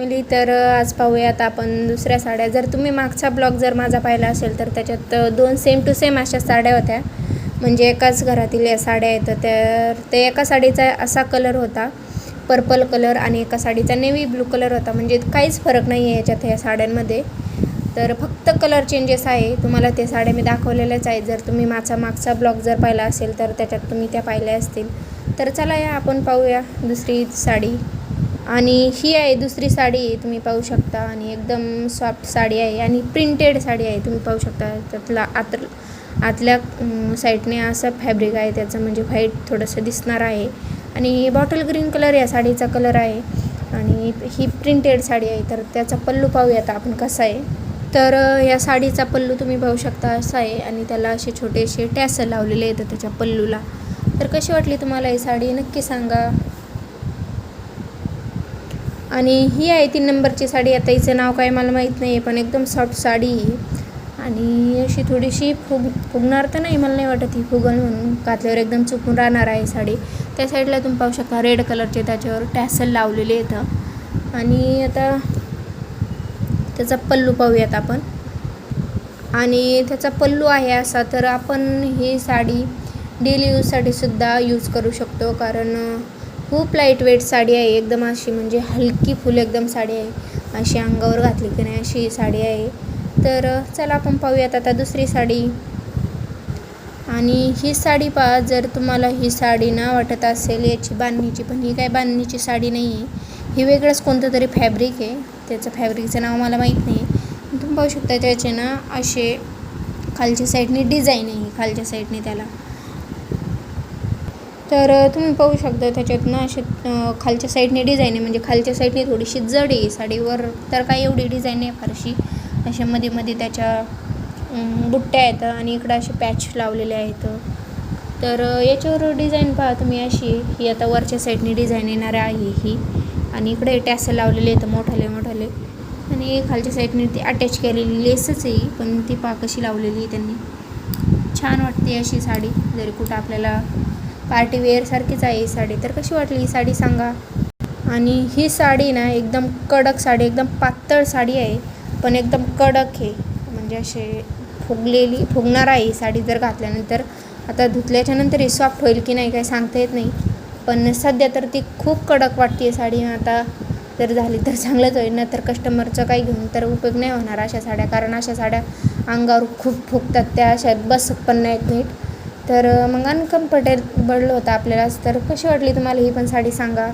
Family तर आज पाहूयात आपण दुसऱ्या साड्या. जर तुम्ही मागचा ब्लॉग जर माझा पाहिला असेल तर त्याच्यात दोन सेम टू सेम अशा साड्या होत्या. म्हणजे एकाच घरातील या साड्या आहेत. तर ते एका साडीचा असा कलर होता पर्पल कलर आणि एका साडीचा नेव्ही ब्लू कलर होता. म्हणजे काहीच फरक नाही आहे याच्यात या साड्यांमध्ये. तर फक्त कलर चेंजेस आहे. तुम्हाला ते साड्या मी दाखवलेल्याच आहेत. जर तुम्ही माझा मागचा ब्लॉग जर पाहिला असेल तर त्याच्यात तुम्ही त्या पाहिल्या असतील. तर चला या आपण पाहूया दुसरी साडी. आणि ही आहे दुसरी साडी तुम्ही पाहू शकता. आणि एकदम सॉफ्ट साडी आहे आणि प्रिंटेड साडी आहे तुम्ही पाहू शकता. त्यातला आत आतल्या साईडने असं फॅब्रिक आहे त्याचं म्हणजे व्हाईट थोडंसं दिसणार आहे. आणि बॉटल ग्रीन कलर या साडीचा कलर आहे. आणि ही प्रिंटेड साडी आहे तर त्याचा पल्लू पाहूयात आपण कसा आहे. तर या साडीचा पल्लू तुम्ही पाहू शकता असा आहे आणि त्याला असे छोटेसे टॅसल लावलेले आहेत त्याच्या पल्लूला. तर कशी वाटली तुम्हाला ही साडी? नक्की सांगा. आणि ही आहे तीन नंबरची साडी. आता हिचं नाव काय मला माहीत नाही आहे पण एकदम सॉफ्ट साडी. आणि अशी थोडीशी फुग फुगणार तर नाही मला नाही वाटत ही फुगल म्हणून. घातल्यावर एकदम चुकून राहणार आहे साडी. त्या साईडला तुम्ही पाहू शकता रेड कलरचे त्याच्यावर टॅसल लावलेले आहेत. आणि आता त्याचा पल्लू पाहूयात आपण. आणि त्याचा पल्लू आहे असा तर आपण ही साडी डेली यूजसाठी सुद्धा यूज करू शकतो. कारण खूप लाइट वेट साडी आहे. एकदम अशी म्हणजे हलकी फुल एकदम साडी आहे. अशी अंगावर घातली की नाही अशी साडी आहे. तर चला आपण पाहूयात आता दुसरी साडी. आणि ही साडी पहा जर तुम्हाला ही साडी ना वाटत असेल याची बांधणीची पण ही काय बांधणीची साडी नाही आहे. ही वेगळंच कोणतं तरी फॅब्रिक आहे. त्याचं फॅब्रिकचं नाव मला माहीत नाही. तुम्ही पाहू शकता त्याचे ना असे खालच्या साईडने डिझाईन आहे. खालच्या साईडने त्याला. तर तुम्ही पाहू शकता त्याच्यात ना असे खालच्या साईडने डिझाईन आहे. म्हणजे खालच्या साईडने थोडीशी जड आहे साडीवर तर काय एवढी डिझाईन आहे फारशी. अशा मध्ये मध्ये त्याच्या बुट्ट्या आहेत आणि इकडं असे पॅच लावलेले आहेत. तर याच्यावर डिझाईन पहा तुम्ही अशी. ही आता वरच्या साईडने डिझाईन येणार आहे ही. आणि इकडे टॅसल लावलेले आहेत मोठाले मोठाले. आणि खालच्या साईडने ती अटॅच केलेली लेसच आहे पण ती पहा कशी लावलेली आहे त्यांनी. छान वाटते अशी साडी. जरी कुठं आपल्याला पार्टी वेअरसारखीच आहे ही साडी. तर कशी वाटली ही साडी सांगा? आणि ही साडी ना एकदम कडक साडी एकदम पातळ साडी आहे पण एकदम कडक आहे. म्हणजे असे फुगलेली फुगणार आहे ही साडी जर घातल्यानंतर. आता धुतल्याच्या नंतर ही सॉफ्ट होईल की नाही काही सांगता येत नाही. पण सध्या तर ती खूप कडक वाटते आहे साडी. आता जर झाली तर चांगलंच होईल ना तर कस्टमरचं काही घेऊन तर उपयोग नाही होणार अशा साड्या. कारण अशा साड्या अंगावर खूप फुगतात त्या अशा बसत पण नाहीत नीट. तर मग अनकम्फर्टेबल होतं आपल्याला तर कशी वाटली तुम्हाला ही पण साडी सांगा?